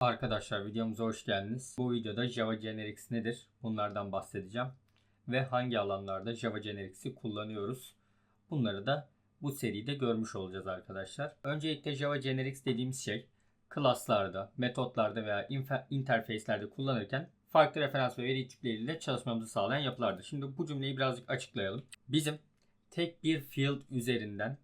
Arkadaşlar videomuza hoş geldiniz. Bu videoda Java Generics nedir? Bunlardan bahsedeceğim. Ve hangi alanlarda Java Generics'i kullanıyoruz? Bunları da bu seride görmüş olacağız arkadaşlar. Öncelikle Java Generics dediğimiz şey klaslarda, metotlarda veya interfeyslerde kullanırken farklı referans ve veri tipleriyle çalışmamızı sağlayan yapılardır. Şimdi bu cümleyi birazcık açıklayalım. Bizim tek bir field üzerinden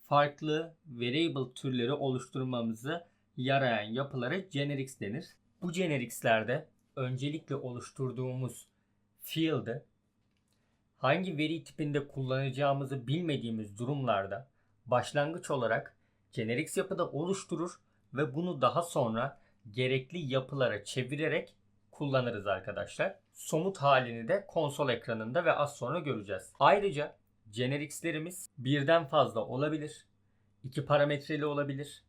farklı variable türleri oluşturmamızı yarayan yapılara generics denir. Bu genericslerde öncelikle oluşturduğumuz field'ı hangi veri tipinde kullanacağımızı bilmediğimiz durumlarda başlangıç olarak generics yapıda oluşturur ve bunu daha sonra gerekli yapılara çevirerek kullanırız arkadaşlar. Somut halini de konsol ekranında ve az sonra göreceğiz. Ayrıca genericslerimiz birden fazla olabilir. iki parametreli olabilir.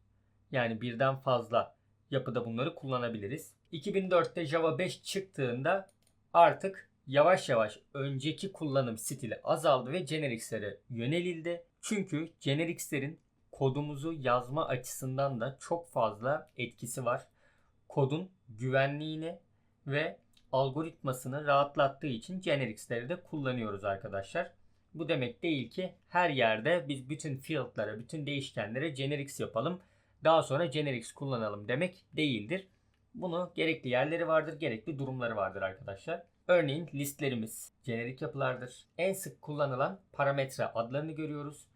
Yani birden fazla yapıda bunları kullanabiliriz. 2004'te Java 5 çıktığında artık yavaş yavaş önceki kullanım stili azaldı ve genericslere yönelildi. Çünkü genericslerin kodumuzu yazma açısından da çok fazla etkisi var. Kodun güvenliğini ve algoritmasını rahatlattığı için genericsleri de kullanıyoruz arkadaşlar. Bu demek değil ki her yerde biz bütün field'lara, bütün değişkenlere generics yapalım. Daha sonra generics kullanalım demek değildir. Bunu gerekli yerleri vardır, gerekli durumları vardır arkadaşlar. Örneğin listlerimiz jenerik yapılardır. En sık kullanılan parametre adlarını görüyoruz.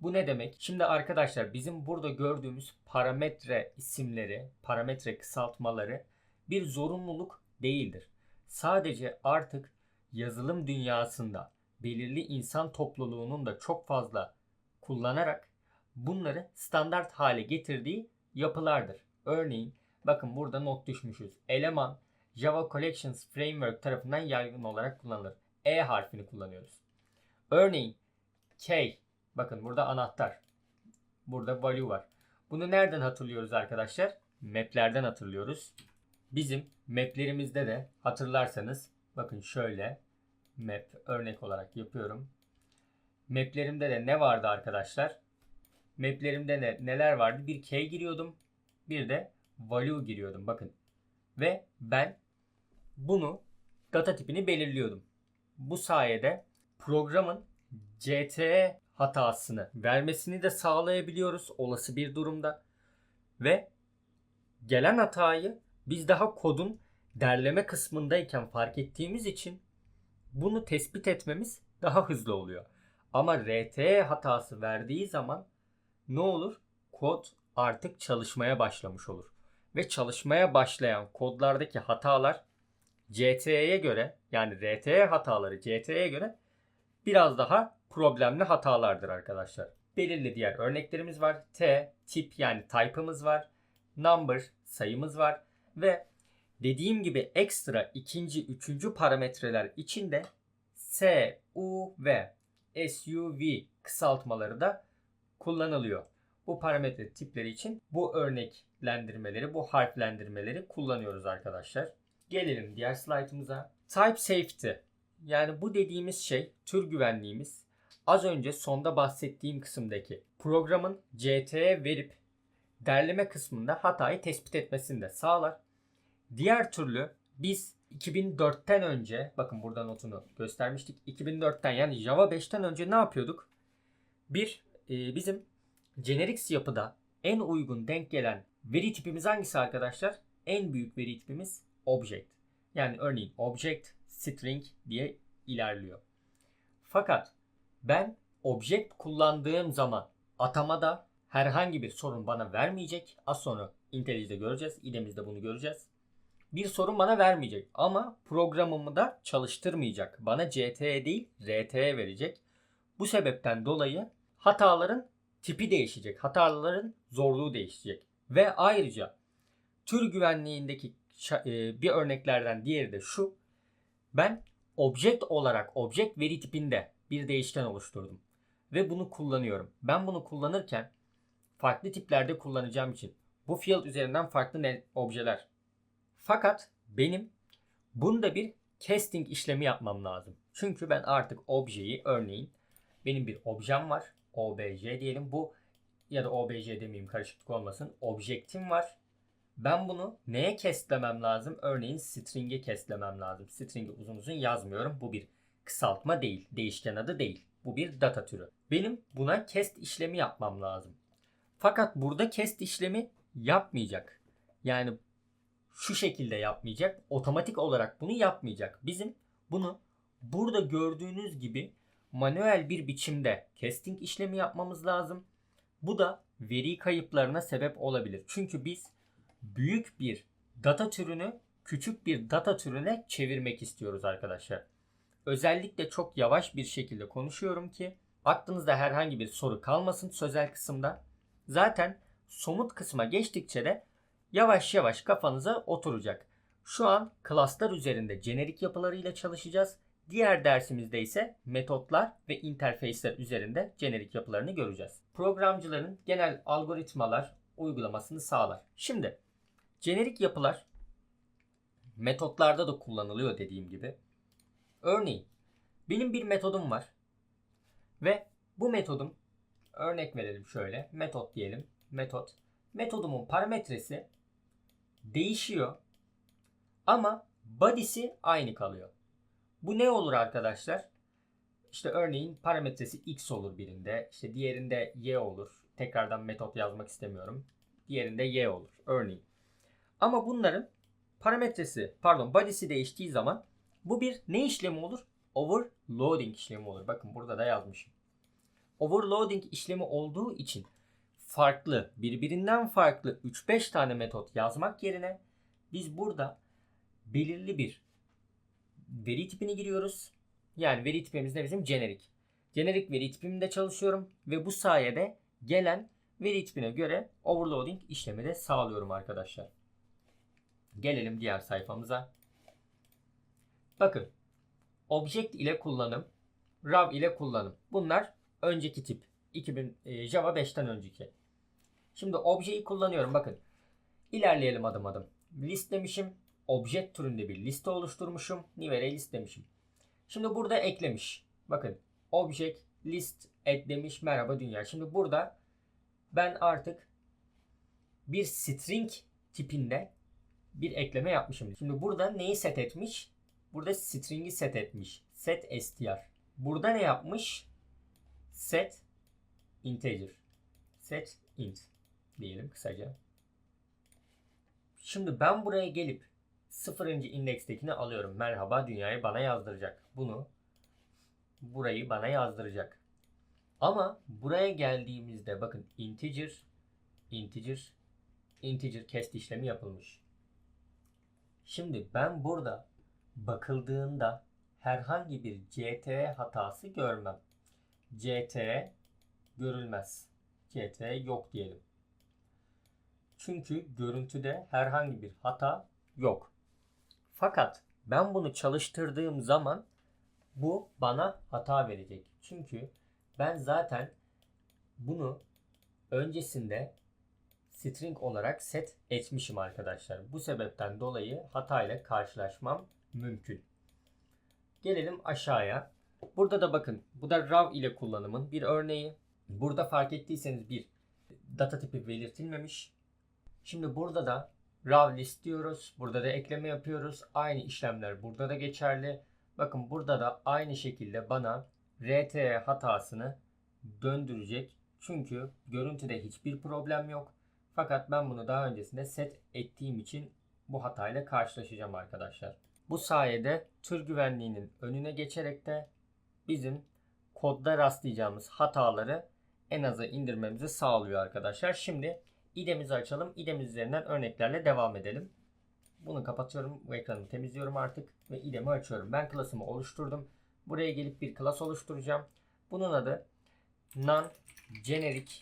Bu ne demek? Şimdi arkadaşlar bizim burada gördüğümüz parametre isimleri, parametre kısaltmaları bir zorunluluk değildir. Sadece artık yazılım dünyasında belirli insan topluluğunun da çok fazla kullanarak bunları standart hale getirdiği yapılardır. Örneğin bakın burada not düşmüşüz. Eleman Java Collections Framework tarafından yaygın olarak kullanılır. E harfini kullanıyoruz. Örneğin K bakın burada anahtar. Burada value var. Bunu nereden hatırlıyoruz arkadaşlar? Map'lerden hatırlıyoruz. Bizim map'lerimizde de hatırlarsanız bakın şöyle map örnek olarak yapıyorum. Map'lerimde de ne vardı arkadaşlar? Map'lerimde ne, neler vardı? Bir key giriyordum. Bir de value giriyordum. Bakın. Ve ben bunu data tipini belirliyordum. Bu sayede programın CTE hatasını vermesini de sağlayabiliyoruz olası bir durumda. Ve gelen hatayı biz daha kodun derleme kısmındayken fark ettiğimiz için bunu tespit etmemiz daha hızlı oluyor. Ama RTE hatası verdiği zaman ne olur? Kod artık çalışmaya başlamış olur. Ve çalışmaya başlayan kodlardaki hatalar CTE'ye göre yani RTE hataları CTE'ye göre biraz daha problemli hatalardır arkadaşlar. Belirli diğer örneklerimiz var. T, tip yani type'ımız var. Number, sayımız var. Ve dediğim gibi ekstra ikinci, üçüncü parametreler içinde S, U ve SUV kısaltmaları da kullanılıyor. Bu parametre tipleri için bu örneklendirmeleri, bu harflendirmeleri kullanıyoruz arkadaşlar. Gelelim diğer slaytımıza. Type safety. Yani bu dediğimiz şey tür güvenliğimiz. Az önce sonda bahsettiğim kısımdaki programın CT'ye verip derleme kısmında hatayı tespit etmesini de sağlar. Diğer türlü biz 2004'ten önce bakın burada notunu göstermiştik. 2004'ten yani Java 5'ten önce ne yapıyorduk? Bir e, bizim generics yapıda en uygun denk gelen veri tipimiz hangisi arkadaşlar? En büyük veri tipimiz object. Yani örneğin object string diye ilerliyor. Fakat ben object kullandığım zaman atamada herhangi bir sorun bana vermeyecek. Az sonra IntelliJ'de göreceğiz. İDE'mizde bunu göreceğiz. Bir sorun bana vermeyecek ama programımı da çalıştırmayacak. Bana CTE değil RTE verecek. Bu sebepten dolayı hataların tipi değişecek. Hataların zorluğu değişecek. Ve ayrıca tür güvenliğindeki e, bir örneklerden diğeri de şu. Ben object olarak object veri tipinde bir değişken oluşturdum. Ve bunu kullanıyorum. Ben bunu kullanırken farklı tiplerde kullanacağım için bu field üzerinden farklı objeler. Fakat benim bunda bir casting işlemi yapmam lazım. Çünkü ben artık objeyi örneğin benim bir objem var. OBJ diyelim. Bu ya da OBJ demeyeyim karışıklık olmasın. Objektim var. Ben bunu neye keslemem lazım? Örneğin string'e keslemem lazım. String'i uzun uzun yazmıyorum. Bu bir kısaltma değil. Değişken adı değil. Bu bir data türü. Benim buna cast işlemi yapmam lazım. Fakat burada cast işlemi yapmayacak. Yani şu şekilde yapmayacak. Otomatik olarak bunu yapmayacak. Bizim bunu burada gördüğünüz gibi manuel bir biçimde casting işlemi yapmamız lazım. Bu da veri kayıplarına sebep olabilir. Çünkü biz büyük bir data türünü küçük bir data türüne çevirmek istiyoruz arkadaşlar. Özellikle çok yavaş bir şekilde konuşuyorum ki aklınızda herhangi bir soru kalmasın sözel kısımda. Zaten somut kısma geçtikçe de yavaş yavaş kafanıza oturacak. Şu an klaslar üzerinde jenerik yapılarıyla çalışacağız. Diğer dersimizde ise metotlar ve interface'ler üzerinde jenerik yapılarını göreceğiz. Programcıların genel algoritmalar uygulamasını sağlar. Şimdi jenerik yapılar metotlarda da kullanılıyor dediğim gibi. Örneğin benim bir metodum var ve bu metodum örnek verelim şöyle metot diyelim metot metodumun parametresi değişiyor ama body'si aynı kalıyor. Bu ne olur arkadaşlar? İşte örneğin parametresi x olur birinde, işte diğerinde y olur. Tekrardan metot yazmak istemiyorum. Diğerinde y olur örneğin. Ama bunların parametresi, pardon body'si değiştiği zaman bu bir ne işlemi olur? Overloading işlemi olur. Bakın burada da yazmışım. Overloading işlemi olduğu için farklı, birbirinden farklı 3-5 tane metot yazmak yerine biz burada belirli bir veri tipini giriyoruz. Yani veri tipimiz ne bizim? Jenerik. Jenerik veri tipimde çalışıyorum ve bu sayede gelen veri tipine göre overloading işlemi de sağlıyorum arkadaşlar. Gelelim diğer sayfamıza. Bakın. Object ile kullanım, raw ile kullanım. Bunlar önceki tip. 2000 e, Java 5'ten önceki. Şimdi objeyi kullanıyorum. Bakın. İlerleyelim adım adım. List demişim. Object türünde bir liste oluşturmuşum. New array list demişim. Şimdi burada eklemiş. Bakın. Object list et demiş. Merhaba dünya. Şimdi burada ben artık bir string tipinde bir ekleme yapmışım. Şimdi burada neyi set etmiş? Burada string'i set etmiş. Set str. Burada ne yapmış? Set integer. Set int diyelim kısaca. Şimdi ben buraya gelip sıfırıncı indekstekini alıyorum. Merhaba dünyayı bana yazdıracak. Bunu burayı bana yazdıracak. Ama buraya geldiğimizde bakın integer integer integer cast işlemi yapılmış. Şimdi ben burada bakıldığında herhangi bir CTE hatası görmem. CTE görülmez. CTE yok diyelim. Çünkü görüntüde herhangi bir hata yok. Fakat ben bunu çalıştırdığım zaman bu bana hata verecek. Çünkü ben zaten bunu öncesinde string olarak set etmişim arkadaşlar. Bu sebepten dolayı hata ile karşılaşmam mümkün. Gelelim aşağıya. Burada da bakın bu da raw ile kullanımın bir örneği. Burada fark ettiyseniz bir data tipi belirtilmemiş. Şimdi burada da raw list diyoruz. Burada da ekleme yapıyoruz. Aynı işlemler burada da geçerli. Bakın burada da aynı şekilde bana RTE hatasını döndürecek. Çünkü görüntüde hiçbir problem yok. Fakat ben bunu daha öncesinde set ettiğim için bu hatayla karşılaşacağım arkadaşlar. Bu sayede tür güvenliğinin önüne geçerek de bizim kodda rastlayacağımız hataları en aza indirmemizi sağlıyor arkadaşlar. Şimdi idemizi açalım. İdemiz üzerinden örneklerle devam edelim. Bunu kapatıyorum. Bu ekranı temizliyorum artık ve idemi açıyorum. Ben klasımı oluşturdum. Buraya gelip bir klas oluşturacağım. Bunun adı non generic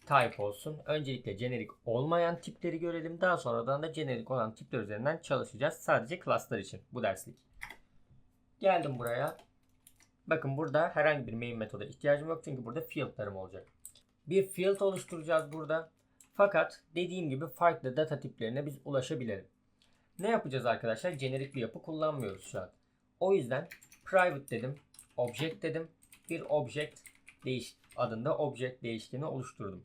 type olsun. Öncelikle jenerik olmayan tipleri görelim. Daha sonradan da jenerik olan tipler üzerinden çalışacağız. Sadece classlar için bu derslik. Geldim buraya. Bakın burada herhangi bir main metoda ihtiyacım yok. Çünkü burada field'larım olacak. Bir field oluşturacağız burada. Fakat dediğim gibi farklı data tiplerine biz ulaşabilirim. Ne yapacağız arkadaşlar? Jenerik bir yapı kullanmıyoruz şu an. O yüzden private dedim. Object dedim. Bir object değiş adında object değişkeni oluşturdum.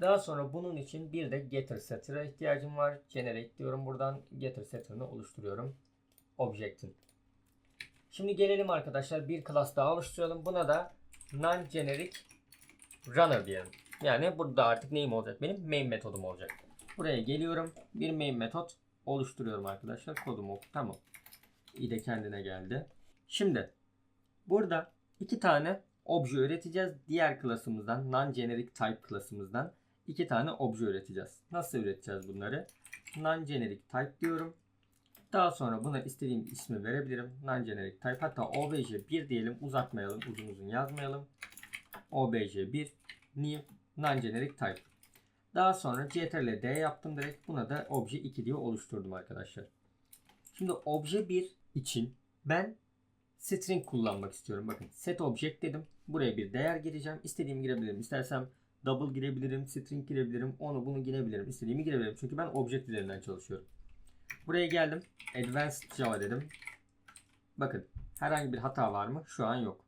Daha sonra bunun için bir de getter setter'a ihtiyacım var. Generate diyorum buradan getter setter'ını oluşturuyorum. Object'in. Şimdi gelelim arkadaşlar bir class daha oluşturalım. Buna da non-generic runner diyelim. Yani burada artık neyim olacak? Benim main metodum olacak. Buraya geliyorum. Bir main metot oluşturuyorum arkadaşlar. Kodumu tamam. İyi de kendine geldi. Şimdi burada iki tane obje üreteceğiz. Diğer klasımızdan non-generic type klasımızdan iki tane obje üreteceğiz. Nasıl üreteceğiz bunları? Non-generic type diyorum. Daha sonra buna istediğim ismi verebilirim. Non-generic type. Hatta obj1 diyelim. Uzatmayalım. Uzun uzun yazmayalım. obj1 new non-generic type. Daha sonra ctrl d yaptım direkt. Buna da obje 2 diye oluşturdum arkadaşlar. Şimdi obje 1 için ben string kullanmak istiyorum. Bakın set object dedim. Buraya bir değer gireceğim. İstediğimi girebilirim. İstersem double girebilirim, string girebilirim, onu bunu girebilirim. İstediğimi girebilirim. Çünkü ben object üzerinden çalışıyorum. Buraya geldim. Advanced Java dedim. Bakın herhangi bir hata var mı? Şu an yok.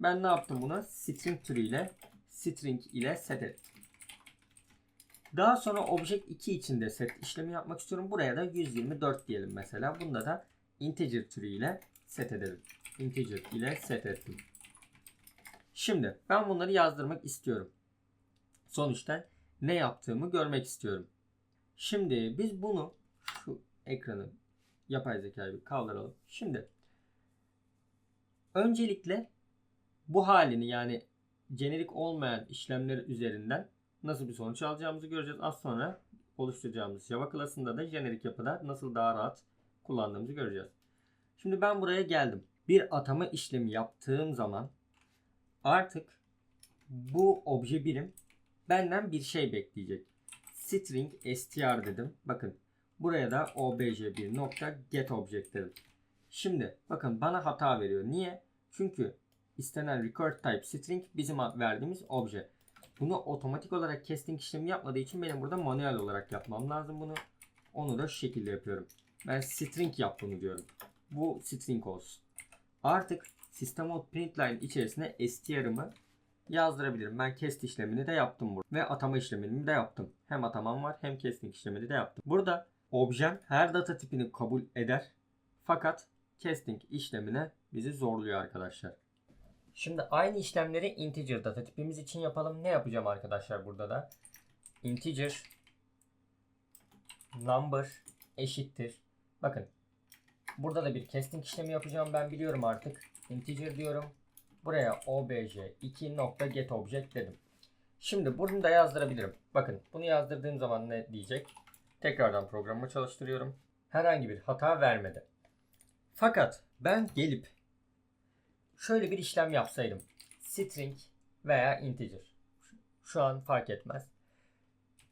Ben ne yaptım buna? String türüyle string ile set ettim. Daha sonra object 2 içinde set işlemi yapmak istiyorum. Buraya da 124 diyelim mesela. Bunda da integer türüyle set edelim. Integer ile set ettim. Şimdi ben bunları yazdırmak istiyorum. Sonuçta ne yaptığımı görmek istiyorum. Şimdi biz bunu şu ekranı yapay zekayı bir kaldıralım. Şimdi öncelikle bu halini yani jenerik olmayan işlemler üzerinden nasıl bir sonuç alacağımızı göreceğiz. Az sonra oluşturacağımız Java klasında da jenerik yapıda nasıl daha rahat kullandığımızı göreceğiz. Şimdi ben buraya geldim. Bir atama işlemi yaptığım zaman artık bu obje birim benden bir şey bekleyecek. String str dedim. Bakın buraya da obj1 nokta get object dedim. Şimdi bakın bana hata veriyor. Niye? Çünkü istenen record type string bizim verdiğimiz obje. Bunu otomatik olarak casting işlemi yapmadığı için benim burada manuel olarak yapmam lazım bunu. Onu da şu şekilde yapıyorum. Ben string yap bunu diyorum. Bu string olsun. Artık system out println içerisine str'ımı yazdırabilirim. Ben cast işlemini de yaptım burada. Ve atama işlemini de yaptım. Hem atamam var hem casting işlemini de yaptım. Burada objem her data tipini kabul eder. Fakat casting işlemine bizi zorluyor arkadaşlar. Şimdi aynı işlemleri integer data tipimiz için yapalım. Ne yapacağım arkadaşlar burada da? Integer number eşittir. Bakın. Burada da bir casting işlemi yapacağım. Ben biliyorum artık. Integer diyorum. Buraya obj2.getObject dedim. Şimdi bunu da yazdırabilirim. Bakın bunu yazdırdığım zaman ne diyecek? Tekrardan programımı çalıştırıyorum. Herhangi bir hata vermedi. Fakat ben gelip şöyle bir işlem yapsaydım. String veya integer. Şu an fark etmez.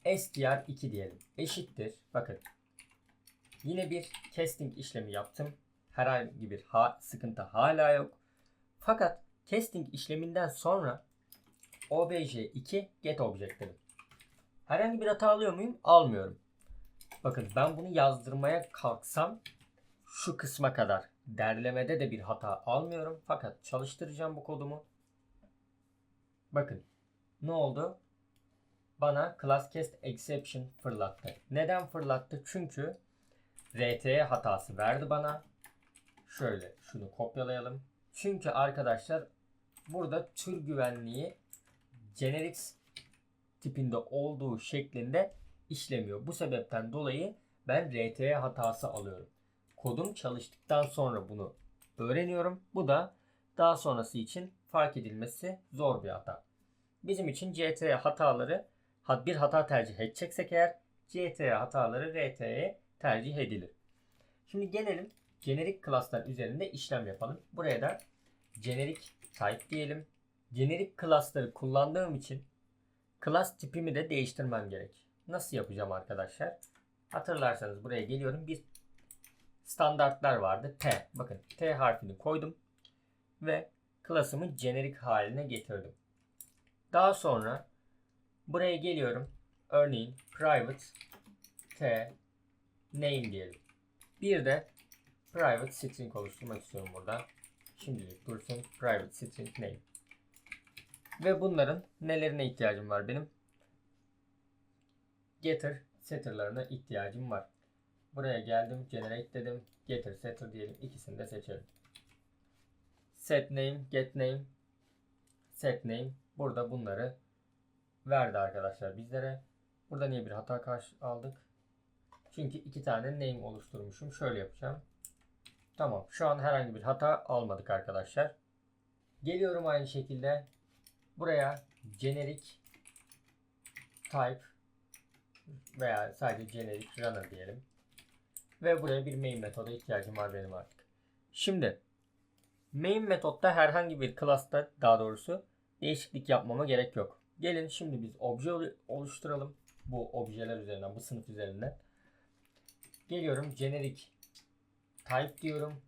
str2 diyelim. Eşittir. Bakın. Yine bir casting işlemi yaptım. Herhangi bir ha sıkıntı hala yok. Fakat casting işleminden sonra obj2 get object dedim. Herhangi bir hata alıyor muyum? Almıyorum. Bakın ben bunu yazdırmaya kalksam şu kısma kadar derlemede de bir hata almıyorum. Fakat çalıştıracağım bu kodumu. Bakın ne oldu? Bana class cast exception fırlattı. Neden fırlattı? Çünkü RTE hatası verdi bana. Şöyle şunu kopyalayalım. Çünkü arkadaşlar burada tür güvenliği generics tipinde olduğu şeklinde işlemiyor. Bu sebepten dolayı ben RTE hatası alıyorum. Kodum çalıştıktan sonra bunu öğreniyorum. Bu da daha sonrası için fark edilmesi zor bir hata. Bizim için CTE hataları bir hata tercih edeceksek eğer CTE hataları RTE'ye tercih edilir. Şimdi gelelim jenerik class'lar üzerinde işlem yapalım. Buraya da generic type diyelim. Generic class'ları kullandığım için class tipimi de değiştirmem gerek. Nasıl yapacağım arkadaşlar? Hatırlarsanız buraya geliyorum. Bir standartlar vardı. T. Bakın T harfini koydum. Ve class'ımı generic haline getirdim. Daha sonra buraya geliyorum. Örneğin private T name diyelim. Bir de private string oluşturmak istiyorum burada. Şimdilik dursun private string name. Ve bunların nelerine ihtiyacım var benim? getter setter'larına ihtiyacım var. Buraya geldim, generate dedim, getter setter diyelim. İkisini de seçelim. Set name, get name, set name. Burada bunları verdi arkadaşlar bizlere. Burada niye bir hata karşı aldık? Çünkü iki tane name oluşturmuşum. Şöyle yapacağım. Tamam. Şu an herhangi bir hata almadık arkadaşlar. Geliyorum aynı şekilde. Buraya generic type veya sadece generic runner diyelim. Ve buraya bir main metoda ihtiyacım var benim artık. Şimdi main metodda herhangi bir class'ta daha doğrusu değişiklik yapmama gerek yok. Gelin şimdi biz obje olu- oluşturalım. Bu objeler üzerinden, bu sınıf üzerinden. Geliyorum generic type diyorum.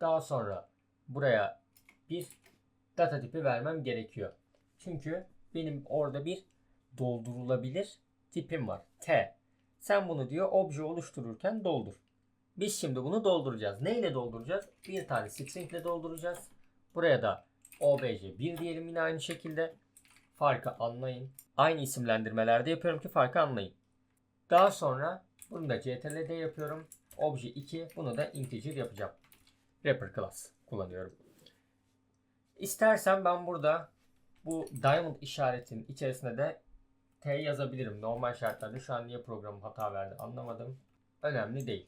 Daha sonra buraya bir data tipi vermem gerekiyor. Çünkü benim orada bir doldurulabilir tipim var. T. Sen bunu diyor obje oluştururken doldur. Biz şimdi bunu dolduracağız. Neyle dolduracağız? Bir tane string ile dolduracağız. Buraya da obj1 diyelim yine aynı şekilde. Farkı anlayın. Aynı isimlendirmelerde yapıyorum ki farkı anlayın. Daha sonra bunu da ctrl-d yapıyorum. Obje 2 bunu da integer yapacağım. Wrapper class kullanıyorum. İstersen ben burada bu diamond işaretinin içerisine de T yazabilirim. Normal şartlarda şu an niye programım hata verdi anlamadım. Önemli değil.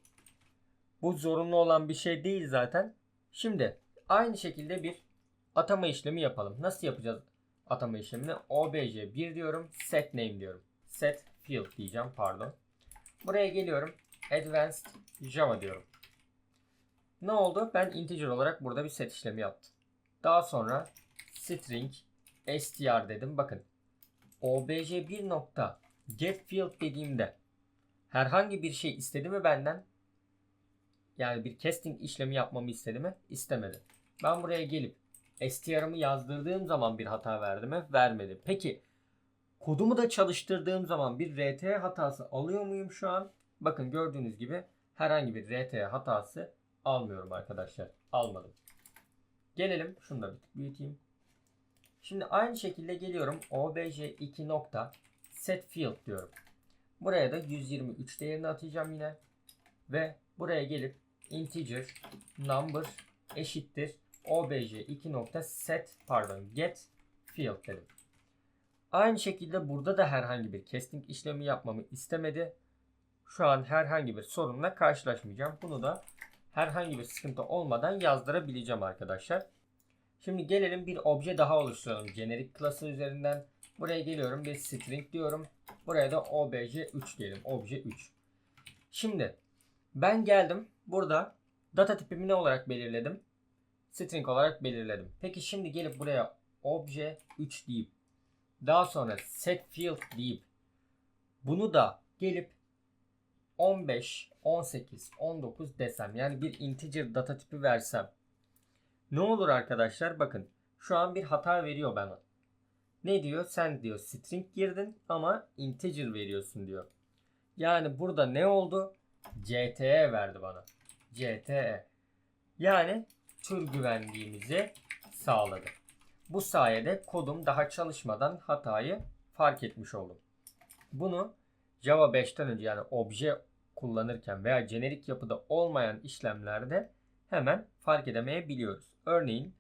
Bu zorunlu olan bir şey değil zaten. Şimdi aynı şekilde bir atama işlemi yapalım. Nasıl yapacağız atama işlemini? obj1 diyorum. Set name diyorum. Set field diyeceğim pardon. Buraya geliyorum. Advanced Java diyorum. Ne oldu? Ben integer olarak burada bir set işlemi yaptım. Daha sonra string str dedim. Bakın obj1 nokta get field dediğimde herhangi bir şey istedi mi benden? Yani bir casting işlemi yapmamı istedi mi? İstemedi. Ben buraya gelip str'ımı yazdırdığım zaman bir hata verdi mi? Vermedi. Peki kodumu da çalıştırdığım zaman bir rt hatası alıyor muyum şu an? Bakın gördüğünüz gibi herhangi bir rt hatası almıyorum arkadaşlar. Almadım. Gelelim. Şunu da bir tık büyüteyim. Şimdi aynı şekilde geliyorum. obj2 nokta set field diyorum. Buraya da 123 değerini atacağım yine. Ve buraya gelip integer number eşittir obj2 nokta set pardon get field dedim. Aynı şekilde burada da herhangi bir casting işlemi yapmamı istemedi. Şu an herhangi bir sorunla karşılaşmayacağım. Bunu da herhangi bir sıkıntı olmadan yazdırabileceğim arkadaşlar. Şimdi gelelim bir obje daha oluşturalım. Generic klası üzerinden. Buraya geliyorum bir string diyorum. Buraya da obj3 diyelim. Obje 3. Şimdi ben geldim. Burada data tipimi ne olarak belirledim? String olarak belirledim. Peki şimdi gelip buraya obje 3 deyip daha sonra set field deyip bunu da gelip 15, 18, 19 desem yani bir integer data tipi versem ne olur arkadaşlar? Bakın şu an bir hata veriyor bana. Ne diyor? Sen diyor string girdin ama integer veriyorsun diyor. Yani burada ne oldu? CTE verdi bana. CTE. Yani tür güvenliğimizi sağladı. Bu sayede kodum daha çalışmadan hatayı fark etmiş oldum. Bunu Java 5'ten önce yani obje kullanırken veya jenerik yapıda olmayan işlemlerde hemen fark edemeyebiliyoruz. Örneğin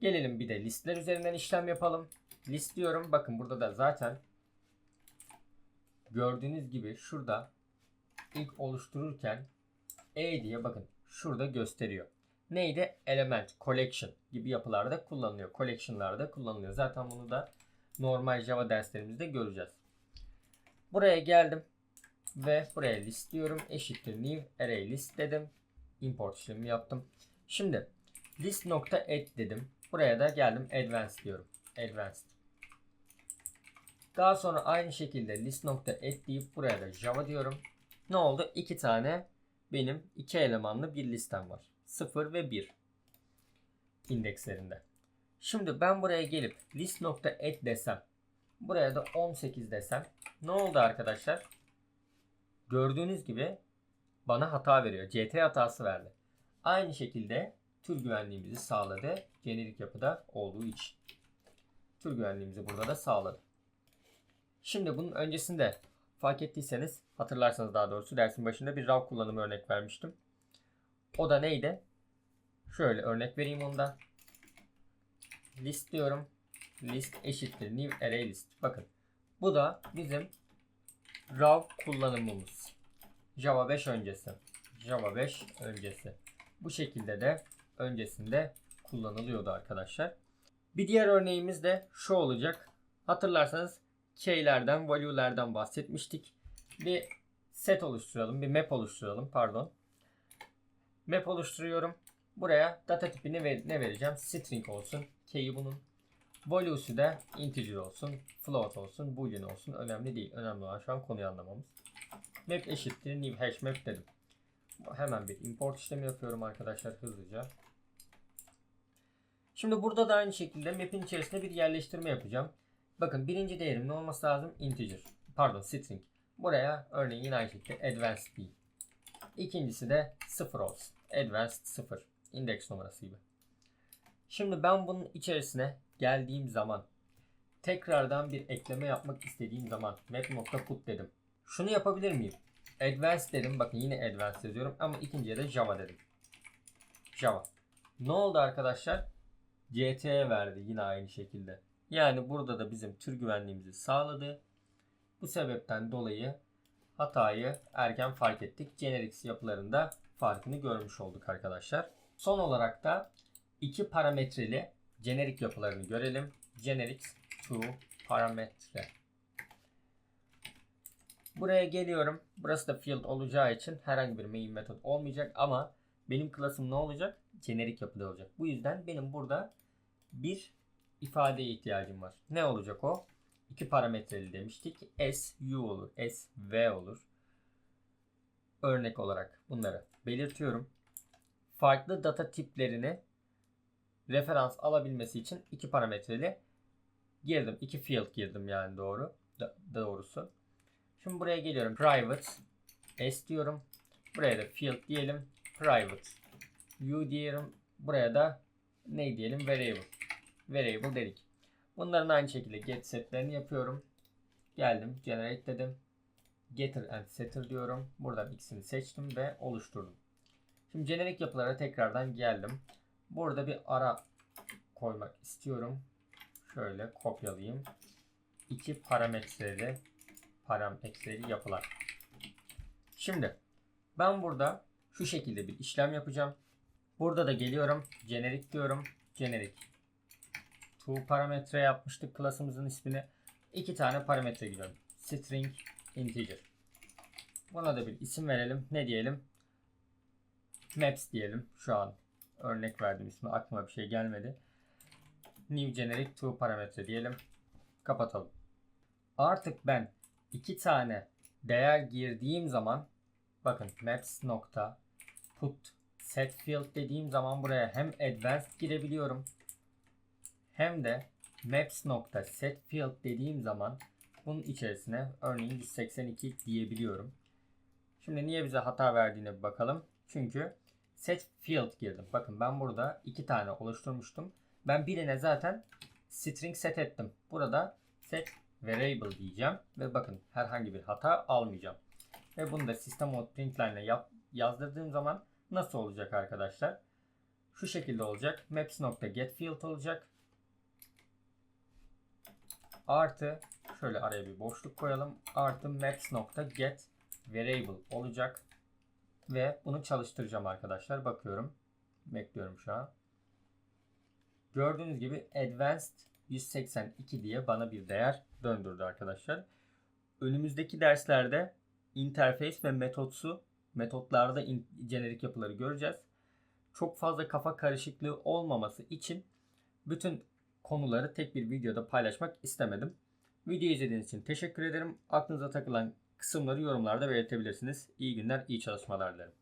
gelelim bir de listler üzerinden işlem yapalım. List diyorum. Bakın burada da zaten gördüğünüz gibi şurada ilk oluştururken E diye bakın şurada gösteriyor. Neydi? Element, collection gibi yapılarda kullanılıyor. Collection'larda kullanılıyor. Zaten bunu da normal Java derslerimizde göreceğiz. Buraya geldim ve buraya list diyorum. Eşittir new array list dedim. Import işlemi yaptım. Şimdi list add dedim. Buraya da geldim advanced diyorum. Advanced. Daha sonra aynı şekilde list add deyip buraya da java diyorum. Ne oldu? İki tane benim iki elemanlı bir listem var. 0 ve 1 indekslerinde. Şimdi ben buraya gelip list add desem buraya da 18 desem ne oldu arkadaşlar? Gördüğünüz gibi bana hata veriyor. CT hatası verdi. Aynı şekilde tür güvenliğimizi sağladı. Jenerik yapıda olduğu için. Tür güvenliğimizi burada da sağladı. Şimdi bunun öncesinde fark ettiyseniz hatırlarsanız daha doğrusu dersin başında bir raw kullanımı örnek vermiştim. O da neydi? Şöyle örnek vereyim onda. List diyorum. List eşittir new array list. Bakın bu da bizim raw kullanımımız. Java 5 öncesi. Java 5 öncesi. Bu şekilde de öncesinde kullanılıyordu arkadaşlar. Bir diğer örneğimiz de şu olacak. Hatırlarsanız key'lerden, value'lerden bahsetmiştik. Bir set oluşturalım, bir map oluşturalım, pardon. Map oluşturuyorum. Buraya data tipini ver- ne vereceğim? String olsun. Key'i bunun. Value'su da integer olsun, float olsun, boolean olsun. Önemli değil. Önemli olan şu an konuyu anlamamız. Map eşittir new hash map dedim. Hemen bir import işlemi yapıyorum arkadaşlar hızlıca. Şimdi burada da aynı şekilde map'in içerisine bir yerleştirme yapacağım. Bakın birinci değerim ne olması lazım? Integer. Pardon string. Buraya örneğin yine aynı şekilde advanced değil. İkincisi de 0 olsun. Advanced 0. Index numarası gibi. Şimdi ben bunun içerisine geldiğim zaman tekrardan bir ekleme yapmak istediğim zaman map.put dedim. Şunu yapabilir miyim? Advanced dedim. Bakın yine advanced yazıyorum ama ikinciye de Java dedim. Java. Ne oldu arkadaşlar? CT'ye verdi yine aynı şekilde. Yani burada da bizim tür güvenliğimizi sağladı. Bu sebepten dolayı hatayı erken fark ettik. Generics yapılarında farkını görmüş olduk arkadaşlar. Son olarak da iki parametreli generic yapılarını görelim. Generics to parametre. Buraya geliyorum. Burası da field olacağı için herhangi bir main method olmayacak ama benim klasım ne olacak? Jenerik yapıda olacak. Bu yüzden benim burada bir ifadeye ihtiyacım var. Ne olacak o? İki parametreli demiştik. S U olur. S V olur. Örnek olarak bunları belirtiyorum. Farklı data tiplerini referans alabilmesi için iki parametreli girdim. iki field girdim yani doğru. Da- doğrusu. Şimdi buraya geliyorum. Private S diyorum. Buraya da field diyelim. Private U diyelim. Buraya da ne diyelim? Variable. Variable dedik. Bunların aynı şekilde get setlerini yapıyorum. Geldim. Generate dedim. Getter and setter diyorum. Buradan ikisini seçtim ve oluşturdum. Şimdi generic yapılara tekrardan geldim. Burada bir ara koymak istiyorum. Şöyle kopyalayayım. İki parametreli parametreli yapılar. Şimdi ben burada şu şekilde bir işlem yapacağım. Burada da geliyorum. Generic diyorum. Generic. To parametre yapmıştık klasımızın ismini. İki tane parametre giriyorum. String integer. Buna da bir isim verelim. Ne diyelim? Maps diyelim. Şu an örnek verdim ismi. Aklıma bir şey gelmedi. New generic to parametre diyelim. Kapatalım. Artık ben iki tane değer girdiğim zaman bakın maps nokta put set field dediğim zaman buraya hem advanced girebiliyorum hem de maps nokta set field dediğim zaman bunun içerisine örneğin 182 diyebiliyorum. Şimdi niye bize hata verdiğine bir bakalım. Çünkü set field girdim. Bakın ben burada iki tane oluşturmuştum. Ben birine zaten string set ettim. Burada set variable diyeceğim ve bakın herhangi bir hata almayacağım. Ve bunu da system mode println yap, yazdırdığım zaman nasıl olacak arkadaşlar? Şu şekilde olacak. maps.get field olacak. Artı şöyle araya bir boşluk koyalım. Artı maps.get variable olacak. Ve bunu çalıştıracağım arkadaşlar. Bakıyorum. Bekliyorum şu an. Gördüğünüz gibi advanced 182 diye bana bir değer döndürdü arkadaşlar. Önümüzdeki derslerde interface ve metotsu metotlarda in- jenerik yapıları göreceğiz. Çok fazla kafa karışıklığı olmaması için bütün konuları tek bir videoda paylaşmak istemedim. Video izlediğiniz için teşekkür ederim. Aklınıza takılan kısımları yorumlarda belirtebilirsiniz. İyi günler, iyi çalışmalar dilerim.